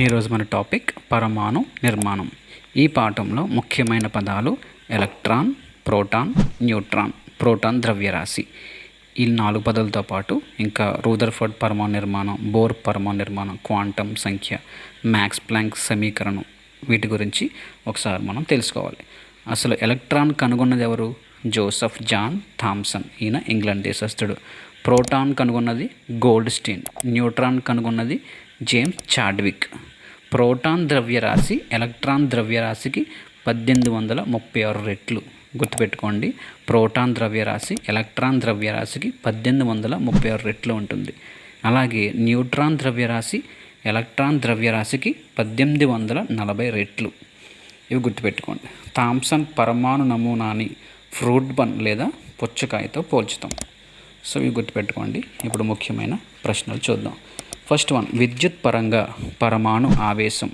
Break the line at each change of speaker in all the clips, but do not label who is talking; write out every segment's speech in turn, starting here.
ఈరోజు మన టాపిక్ పరమాణు నిర్మాణం. ఈ పాఠంలో ముఖ్యమైన పదాలు ఎలక్ట్రాన్ ప్రోటాన్ న్యూట్రాన్ ప్రోటాన్ ద్రవ్యరాశి. ఈ నాలుగు పదాలతో పాటు ఇంకా రూదర్ఫర్డ్ పరమాణు నిర్మాణం బోర్ పరమాణు నిర్మాణం క్వాంటం సంఖ్య మ్యాక్స్ ప్లాంక్ సమీకరణం వీటి గురించి ఒకసారి మనం తెలుసుకోవాలి. అసలు ఎలక్ట్రాన్ కనుగొన్నది ఎవరు? Joseph John Thomson. ఈయన ఇంగ్లాండ్ దేశస్థుడు. ప్రోటాన్ కనుగొన్నది గోల్డ్ స్టీన్ న్యూట్రాన్ కనుగొన్నది జేమ్స్ చాడ్విక్. ప్రోటాన్ ద్రవ్యరాశి ఎలక్ట్రాన్ ద్రవ్యరాశికి పద్దెనిమిది వందల ముప్పై ఆరు రెట్లు. గుర్తుపెట్టుకోండి ప్రోటాన్ ద్రవ్యరాశి ఎలక్ట్రాన్ ద్రవ్యరాశికి పద్దెనిమిది వందల ముప్పై ఆరు రెట్లు ఉంటుంది. అలాగే న్యూట్రాన్ ద్రవ్యరాశి ఎలక్ట్రాన్ ద్రవ్యరాశికి పద్దెనిమిది వందల నలభై రెట్లు. ఇవి గుర్తుపెట్టుకోండి. థామ్సన్ పరమాణు నమూనాని ఫ్రూట్ బన్ లేదా పుచ్చకాయతో పోల్చుతాం. సో ఇవి గుర్తుపెట్టుకోండి. ఇప్పుడు ముఖ్యమైన ప్రశ్నలు చూద్దాం. ఫస్ట్ వన్ విద్యుత్ పరంగా పరమాణు ఆవేశం.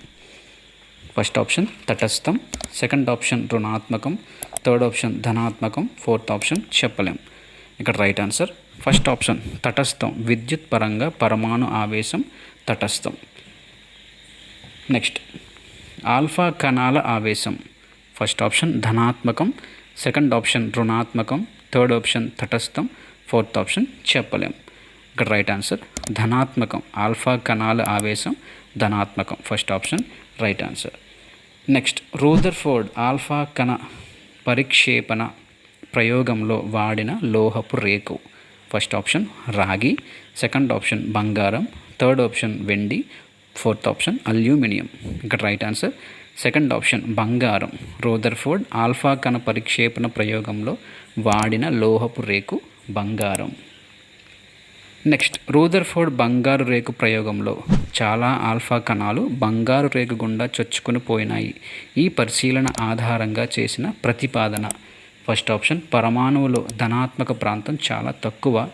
ఫస్ట్ ఆప్షన్ తటస్థం. సెకండ్ ఆప్షన్ రుణాత్మకం. థర్డ్ ఆప్షన్ ధనాత్మకం. ఫోర్త్ ఆప్షన్ చెప్పలేం. ఇక్కడ రైట్ ఆన్సర్ ఫస్ట్ ఆప్షన్ తటస్థం. విద్యుత్ పరంగా పరమాణు ఆవేశం తటస్థం. నెక్స్ట్ ఆల్ఫా కణాల ఆవేశం. ఫస్ట్ ఆప్షన్ ధనాత్మకం. సెకండ్ ఆప్షన్ రుణాత్మకం. థర్డ్ ఆప్షన్ తటస్థం. ఫోర్త్ ఆప్షన్ చెప్పలేం. ఇక్కడ రైట్ ఆన్సర్ ధనాత్మకం ఆల్ఫా కణాల ఆవేశం ధనాత్మకం. First option right answer next Rutherford alpha కణ పరిక్షేపణ ప్రయోగంలో వాడిన లోహపు రేకు. ఫస్ట్ ఆప్షన్ రాగి. సెకండ్ ఆప్షన్ బంగారం. థర్డ్ ఆప్షన్ వెండి. ఫోర్త్ ఆప్షన్ అల్యూమినియం ఇక్కడ రైట్ ఆన్సర్ సెకండ్ ఆప్షన్ బంగారం. రోదర్ఫోర్డ్ ఆల్ఫా కణ పరిక్షేపణ ప్రయోగంలో వాడిన లోహపు రేకు బంగారం. నెక్స్ట్ రూదర్ఫోర్డ్ బంగారు రేకు ప్రయోగంలో చాలా ఆల్ఫా కణాలు బంగారు రేకు గుండా చొచ్చుకుని పోయినాయి. ఈ పరిశీలన ఆధారంగా చేసిన ప్రతిపాదన. ఫస్ట్ ఆప్షన్ పరమాణువులో ధనాత్మక ప్రాంతం చాలా తక్కువ.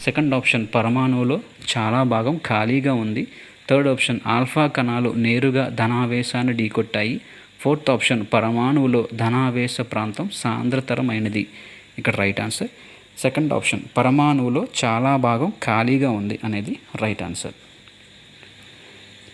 సెకండ్ ఆప్షన్ పరమాణువులో చాలా భాగం ఖాళీగా ఉంది. థర్డ్ ఆప్షన్ ఆల్ఫా కణాలు నేరుగా ధనావేశాన్ని ఢీకొట్టాయి. ఫోర్త్ ఆప్షన్ పరమాణువులో ధనావేశ ప్రాంతం సాంద్రతరమైనది. ఇక్కడ రైట్ ఆన్సర్ సెకండ్ ఆప్షన్ పరమాణువులో చాలా భాగం ఖాళీగా ఉంది అనేది రైట్ ఆన్సర్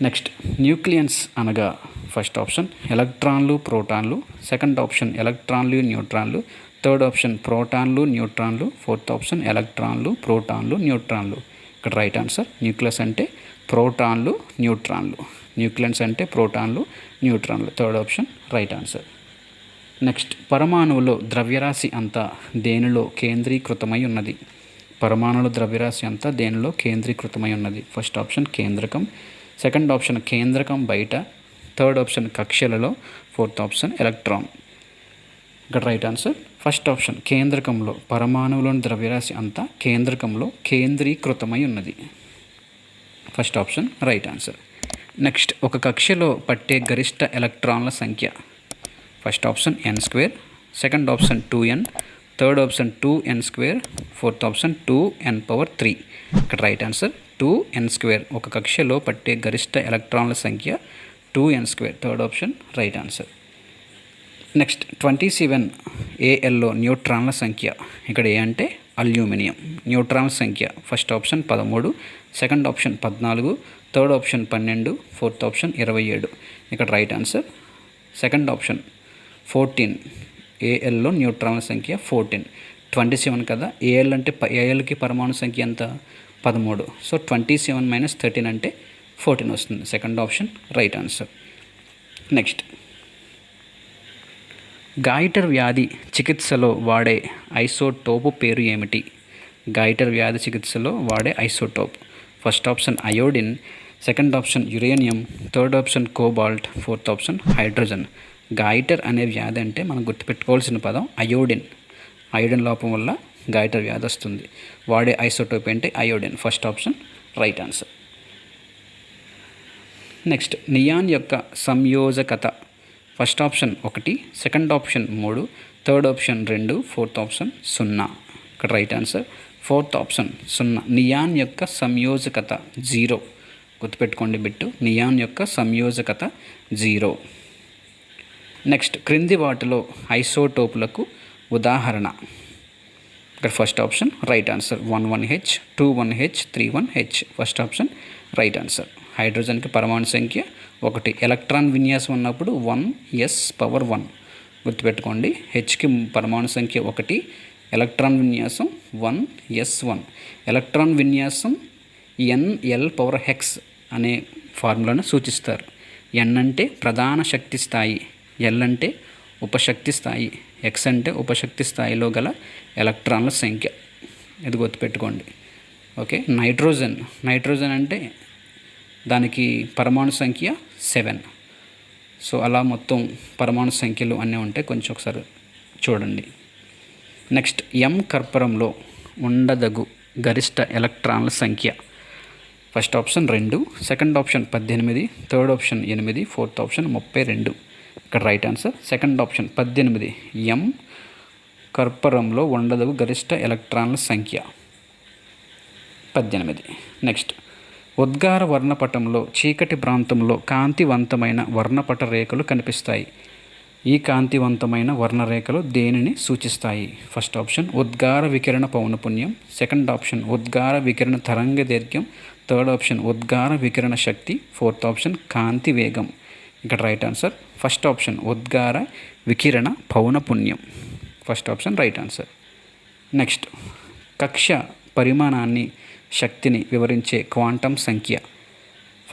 నెక్స్ట్ న్యూక్లియన్స్ అనగా ఫస్ట్ ఆప్షన్ ఎలక్ట్రాన్లు ప్రోటాన్లు. సెకండ్ ఆప్షన్ ఎలక్ట్రాన్లు న్యూట్రాన్లు. థర్డ్ ఆప్షన్ ప్రోటాన్లు న్యూట్రాన్లు. ఫోర్త్ ఆప్షన్ ఎలక్ట్రాన్లు ప్రోటాన్లు న్యూట్రాన్లు. ఇక్కడ రైట్ ఆన్సర్ న్యూక్లియస్ అంటే ప్రోటాన్లు న్యూట్రాన్లు. న్యూక్లియన్స్ అంటే ప్రోటాన్లు న్యూట్రాన్లు. Third option right answer next పరమాణువులో ద్రవ్యరాశి అంతా దేనిలో కేంద్రీకృతమై ఉన్నది? పరమాణువుల ద్రవ్యరాశి అంతా దేనిలో కేంద్రీకృతమై ఉన్నది? ఫస్ట్ ఆప్షన్ కేంద్రకం. సెకండ్ ఆప్షన్ కేంద్రకం బయట. థర్డ్ ఆప్షన్ కక్షలలో ఫోర్త్ ఆప్షన్ ఎలక్ట్రాన్. ఇక్కడ రైట్ ఆన్సర్ ఫస్ట్ ఆప్షన్ కేంద్రకంలో పరమాణువులోని ద్రవ్యరాశి అంతా కేంద్రకంలో కేంద్రీకృతమై ఉన్నది. First option right answer next ఒక కక్షలో పట్టే గరిష్ట ఎలక్ట్రాన్ల సంఖ్య. First option N square second option two N third option two N square fourth option two N power three ఇక్కడ right answer two N square. ఒక కక్షలో పట్టే గరిష్ట ఎలక్ట్రాన్ల సంఖ్య two N square. Third option right answer. Next twenty seven ఏఎల్లో న్యూట్రాన్ల సంఖ్య. ఇక్కడ ఏ అంటే అల్యూమినియం. న్యూట్రాన్ల సంఖ్య ఫస్ట్ ఆప్షన్ పదమూడు సెకండ్ ఆప్షన్ పద్నాలుగు థర్డ్ ఆప్షన్ పన్నెండు ఫోర్త్ ఆప్షన్ ఇరవై ఏడు. ఇక్కడ right answer second option fourteen. ఏఎల్లో న్యూట్రాన్ల సంఖ్య ఫోర్టీన్. ట్వంటీ సెవెన్ కదా? ఏఎల్ అంటే ఏఎల్కి పరమాణు సంఖ్య ఎంత? పదమూడు. So twenty seven minus thirteen అంటే ఫోర్టీన్ వస్తుంది. Second option right answer next goitre వ్యాధి చికిత్సలో వాడే ఐసోటోపు పేరు ఏమిటి? గాయిటర్ వ్యాధి చికిత్సలో వాడే isotope. First option iodine second option uranium third option cobalt fourth option hydrogen goitre అనే వ్యాధి అంటే మనం గుర్తుపెట్టుకోవాల్సిన పదం అయోడిన్. అయోడిన్ లోపం వల్ల గాయిటర్ వ్యాధి వస్తుంది. వాడే ఐసోటోప్ అంటే iodine. First option right answer. Next neon యొక్క సంయోజకత. ఫస్ట్ ఆప్షన్ ఒకటి సెకండ్ ఆప్షన్ మూడు థర్డ్ ఆప్షన్ రెండు ఫోర్త్ ఆప్షన్ సున్నా. ఇక్కడ రైట్ ఆన్సర్ ఫోర్త్ ఆప్షన్ సున్నా. నియాన్ యొక్క సంయోజకత జీరో. గుర్తుపెట్టుకోండి బిట్టు. నియాన్ యొక్క సంయోజకత జీరో. నెక్స్ట్ క్రింది వాటిలో ఐసోటోపులకు ఉదాహరణ. ఇక్కడ first option right answer one one H two one H three one H first option right answer హైడ్రోజన్కి పరమాణు సంఖ్య ఒకటి. ఎలక్ట్రాన్ విన్యాసం ఉన్నప్పుడు వన్ ఎస్ పవర్ వన్ గుర్తుపెట్టుకోండి హెచ్కి పరమాణు సంఖ్య ఒకటి ఎలక్ట్రాన్ విన్యాసం వన్ ఎస్ వన్ ఎలక్ట్రాన్ విన్యాసం ఎన్ఎల్ పవర్ హెక్స్ అనే ఫార్ములాను సూచిస్తారు. ఎన్ అంటే ప్రధాన శక్తి స్థాయి. ఎల్ అంటే ఉపశక్తి స్థాయి ఎక్స్ అంటే ఉపశక్తి స్థాయిలో గల ఎలక్ట్రాన్ల సంఖ్య. ఇది గుర్తుపెట్టుకోండి. ఓకే? నైట్రోజన్. నైట్రోజన్ అంటే దానికి పరమాణు సంఖ్య సెవెన్. సో అలా మొత్తం పరమాణు సంఖ్యలు అన్నీ ఉంటాయి కొంచెం ఒకసారి చూడండి. నెక్స్ట్ ఎం కర్పరంలో ఉండదగు గరిష్ట ఎలక్ట్రాన్ల సంఖ్య. ఫస్ట్ ఆప్షన్ రెండు సెకండ్ ఆప్షన్ పద్దెనిమిది థర్డ్ ఆప్షన్ ఎనిమిది ఫోర్త్ ఆప్షన్ ముప్పై రెండు. ఇక్కడ రైట్ ఆన్సర్ సెకండ్ ఆప్షన్ పద్దెనిమిది. ఎం కర్పరంలో ఉండదు గరిష్ట ఎలక్ట్రాన్ల సంఖ్య. పద్దెనిమిది. నెక్స్ట్ ఉద్గార వర్ణపటంలో చీకటి ప్రాంతంలో కాంతివంతమైన వర్ణపట రేఖలు కనిపిస్తాయి. ఈ కాంతివంతమైన వర్ణరేఖలు దేనిని సూచిస్తాయి? ఫస్ట్ ఆప్షన్ ఉద్గార వికిరణ పౌనపుణ్యం. సెకండ్ ఆప్షన్ ఉద్గార వికిరణ తరంగ దీర్ఘ్యం. థర్డ్ ఆప్షన్ ఉద్గార వికిరణ శక్తి. ఫోర్త్ ఆప్షన్ కాంతి వేగం. ఇక్కడ రైట్ ఆన్సర్ ఫస్ట్ ఆప్షన్ ఉద్గార వికిరణ పౌనపుణ్యం first option right answer. Next కక్ష పరిమాణాన్ని శక్తిని వివరించే క్వాంటం సంఖ్య.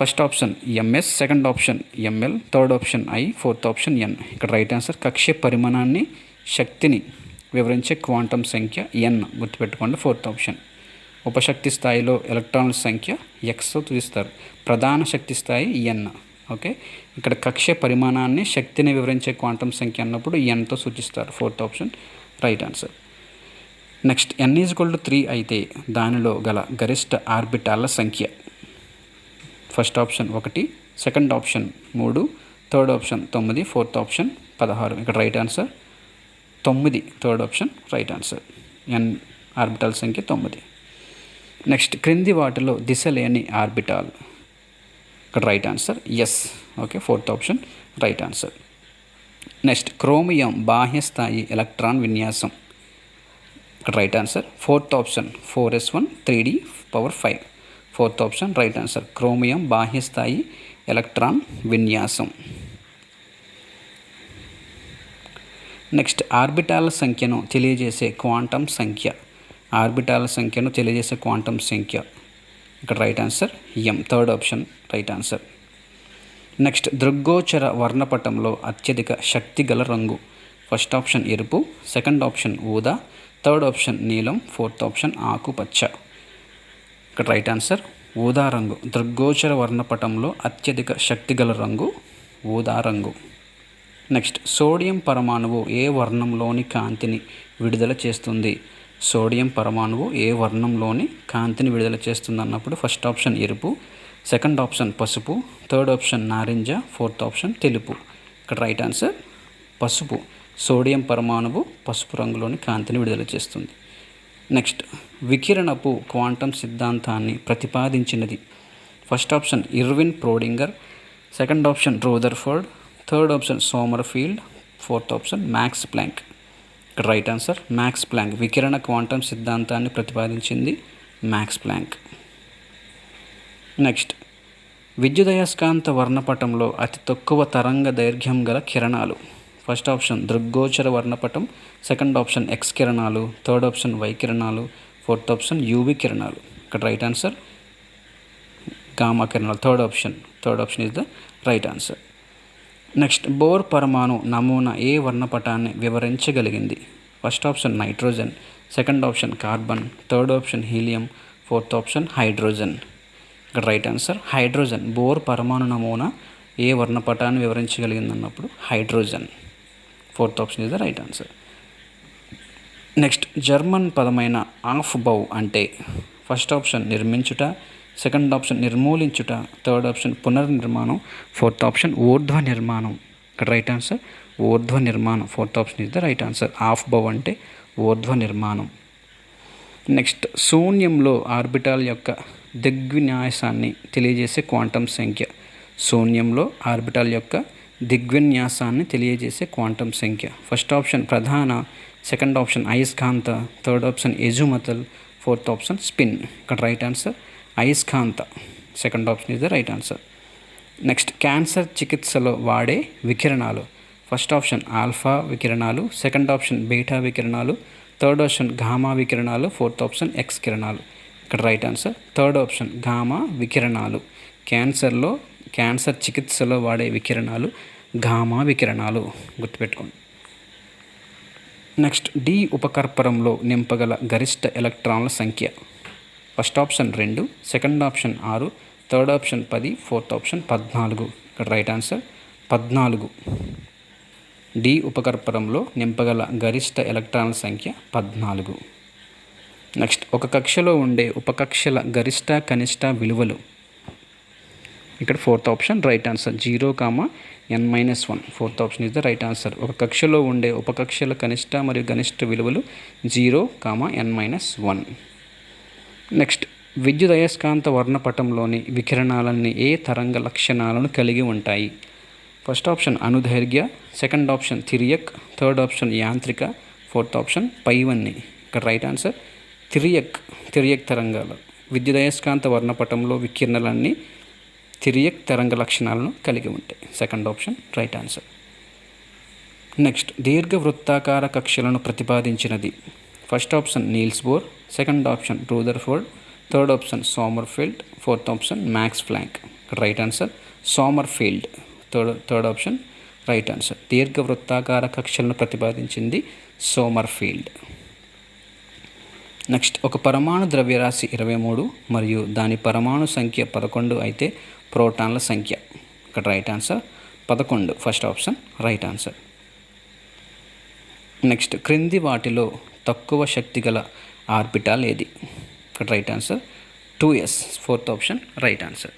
First option MS second option ML third option I fourth option N. ఇక్కడ రైట్ ఆన్సర్ కక్ష పరిమాణాన్ని శక్తిని వివరించే క్వాంటం సంఖ్య ఎన్. గుర్తుపెట్టుకోండి ఫోర్త్ ఆప్షన్. ఉపశక్తి స్థాయిలో ఎలక్ట్రాన్ల సంఖ్య ఎక్స్తో చూపిస్తారు ప్రధాన శక్తి స్థాయి ఎన్. ఓకే? ఇక్కడ కక్ష పరిమాణాన్ని శక్తిని వివరించే క్వాంటం సంఖ్య అన్నప్పుడు ఎన్తో సూచిస్తారు. Fourth option right answer next n is to three అయితే దానిలో గల గరిష్ట ఆర్బిటాల సంఖ్య. ఫస్ట్ ఆప్షన్ ఒకటి సెకండ్ ఆప్షన్ మూడు థర్డ్ ఆప్షన్ తొమ్మిది ఫోర్త్ ఆప్షన్ పదహారు. ఇక్కడ రైట్ ఆన్సర్ తొమ్మిది third option right answer n orbital సంఖ్య తొమ్మిది. నెక్స్ట్ క్రింది వాటిలో దిశ లేని ఆర్బిటాల్. ఇక్కడ right answer S okay fourth option right answer next chromium బాహ్య స్థాయి ఎలక్ట్రాన్ విన్యాసం. ఇక్కడ right answer fourth option four S one three D power five fourth option right answer chromium బాహ్య స్థాయి ఎలక్ట్రాన్ విన్యాసం. నెక్స్ట్ ఆర్బిటాల సంఖ్యను తెలియజేసే క్వాంటం సంఖ్య. ఆర్బిటాల సంఖ్యను తెలియజేసే క్వాంటం సంఖ్య. ఇక్కడ right answer M third option right answer next దృగ్గోచర వర్ణపటంలో అత్యధిక శక్తి గల రంగు. ఫస్ట్ ఆప్షన్ ఎరుపు. సెకండ్ ఆప్షన్ ఊదా. థర్డ్ ఆప్షన్ నీలం. ఫోర్త్ ఆప్షన్ ఆకుపచ్చ. ఇక్కడ రైట్ ఆన్సర్ ఊదా రంగు. దృగ్గోచర వర్ణపటంలో అత్యధిక శక్తి గల రంగు ఊదా రంగు. నెక్స్ట్ సోడియం పరమాణువు ఏ వర్ణంలోని కాంతిని విడుదల చేస్తుంది? సోడియం పరమాణువు ఏ వర్ణంలోని కాంతిని విడుదల చేస్తుంది అన్నప్పుడు ఫస్ట్ ఆప్షన్ ఎరుపు సెకండ్ ఆప్షన్ పసుపు థర్డ్ ఆప్షన్ నారింజ ఫోర్త్ ఆప్షన్ తెలుపు. ఇక్కడ రైట్ ఆన్సర్ పసుపు. సోడియం పరమాణువు పసుపు రంగులోని కాంతిని విడుదల చేస్తుంది. నెక్స్ట్ వికిరణపు క్వాంటం సిద్ధాంతాన్ని ప్రతిపాదించినది. First option Erwin Schrodinger second option Rutherford third option Sommerfeld fourth option Max Planck. ఇక్కడ రైట్ ఆన్సర్ మ్యాక్స్ ప్లాంక్. వికిరణ క్వాంటం సిద్ధాంతాన్ని ప్రతిపాదించింది మ్యాక్స్ ప్లాంక్. నెక్స్ట్ విద్యుదయస్కాంత వర్ణపటంలో అతి తక్కువ తరంగ దైర్ఘ్యం గల కిరణాలు. ఫస్ట్ ఆప్షన్ దృగ్గోచర వర్ణపటం. సెకండ్ ఆప్షన్ ఎక్స్ కిరణాలు. థర్డ్ ఆప్షన్ వై కిరణాలు. ఫోర్త్ ఆప్షన్ యూవి కిరణాలు. ఇక్కడ రైట్ ఆన్సర్ గామా కిరణాలు. Third option third option is the right answer next Bohr పరమాణు నమూనా ఏ వర్ణపటాన్ని వివరించగలిగింది? First option nitrogen. Second option carbon. Third option helium. Fourth option hydrogen. ఇక్కడ right answer hydrogen. Bohr పరమాణు నమూనా ఏ వర్ణపటాన్ని వివరించగలిగింది అన్నప్పుడు hydrogen. Fourth option is the right answer next German పదమైన of బౌ అంటే ఫస్ట్ ఆప్షన్ నిర్మించుట సెకండ్ ఆప్షన్ నిర్మూలించుట థర్డ్ ఆప్షన్ పునర్నిర్మాణం ఫోర్త్ ఆప్షన్ ఊర్ధ్వ నిర్మాణం ఇక్కడ రైట్ ఆన్సర్ ఊర్ధ్వ నిర్మాణం fourth option is the right answer aufbau అంటే ఊర్ధ్వ నిర్మాణం నెక్స్ట్ శూన్యంలో ఆర్బిటాల్ యొక్క దిగ్విన్యాసాన్ని తెలియజేసే క్వాంటం సంఖ్య. శూన్యంలో ఆర్బిటాల్ యొక్క దిగ్విన్యాసాన్ని తెలియజేసే క్వాంటం సంఖ్య. ఫస్ట్ ఆప్షన్ ప్రధాన సెకండ్ ఆప్షన్ అయస్కాంత third option azimuthal fourth option spin ఇక్కడ రైట్ ఆన్సర్ అయస్కాంత. Second option is the right answer next cancer చికిత్సలో వాడే వికిరణాలు. ఫస్ట్ ఆప్షన్ ఆల్ఫా వికిరణాలు. సెకండ్ ఆప్షన్ బీటా వికిరణాలు. థర్డ్ ఆప్షన్ గామా వికిరణాలు. ఫోర్త్ ఆప్షన్ ఎక్స్ కిరణాలు. ఇక్కడ right answer third option gamma వికిరణాలు. క్యాన్సర్లో క్యాన్సర్ చికిత్సలో వాడే వికిరణాలు గామా వికిరణాలు. గుర్తుపెట్టుకోండి. నెక్స్ట్ డి ఉపకర్పరంలో నింపగల గరిష్ట ఎలక్ట్రాన్ల సంఖ్య. ఫస్ట్ ఆప్షన్ రెండు సెకండ్ ఆప్షన్ ఆరు థర్డ్ ఆప్షన్ పది ఫోర్త్ ఆప్షన్ పద్నాలుగు. ఇక్కడ రైట్ ఆన్సర్ పద్నాలుగు. డి ఉపకర్పరంలో నింపగల గరిష్ట ఎలక్ట్రాన్ల సంఖ్య పద్నాలుగు. నెక్స్ట్ ఒక కక్షలో ఉండే ఉపకక్షల గరిష్ట కనిష్ట విలువలు. ఇక్కడ fourth option right answer zero comma n minus one. Fourth option is the right answer. ఒక కక్షలో ఉండే ఉపకక్షల కనిష్ట మరియు గనిష్ట విలువలు zero comma n minus one. Next విద్యుత్ అయస్కాంత వర్ణపటంలోని వికిరణాలన్నీ ఏ తరంగ లక్షణాలను కలిగి ఉంటాయి? ఫస్ట్ ఆప్షన్ అనుదైర్ఘ్య సెకండ్ ఆప్షన్ తిరియక్ థర్డ్ ఆప్షన్ యాంత్రిక ఫోర్త్ ఆప్షన్ పైవన్ని. ఇక్కడ రైట్ ఆన్సర్ తిరియక్ తిరియక్ తరంగాలు. విద్యుదయస్కాంత వర్ణపటంలో వికిరణలన్నీ తిరియక్ తరంగ లక్షణాలను కలిగి ఉంటాయి. Second option right answer. Next దీర్ఘవృత్తాకార కక్షలను ప్రతిపాదించినది. First option Niels Bohr second option Rutherford third option Sommerfeld fourth option Max Planck right answer Sommerfeld third third option right answer దీర్ఘవృత్తాకార కక్షలను ప్రతిపాదించింది సోమర్ఫీల్డ్ నెక్స్ట్ ఒక పరమాణు ద్రవ్యరాశి ఇరవై మూడు మరియు దాని పరమాణు సంఖ్య పదకొండు అయితే ప్రోటాన్ల సంఖ్య. ఇక్కడ రైట్ ఆన్సర్ పదకొండు. First option right answer next క్రింది వాటిలో తక్కువ శక్తి గల ఆర్బిటాల్ ఏది ఇక్కడ right answer. Two S. Fourth option right answer.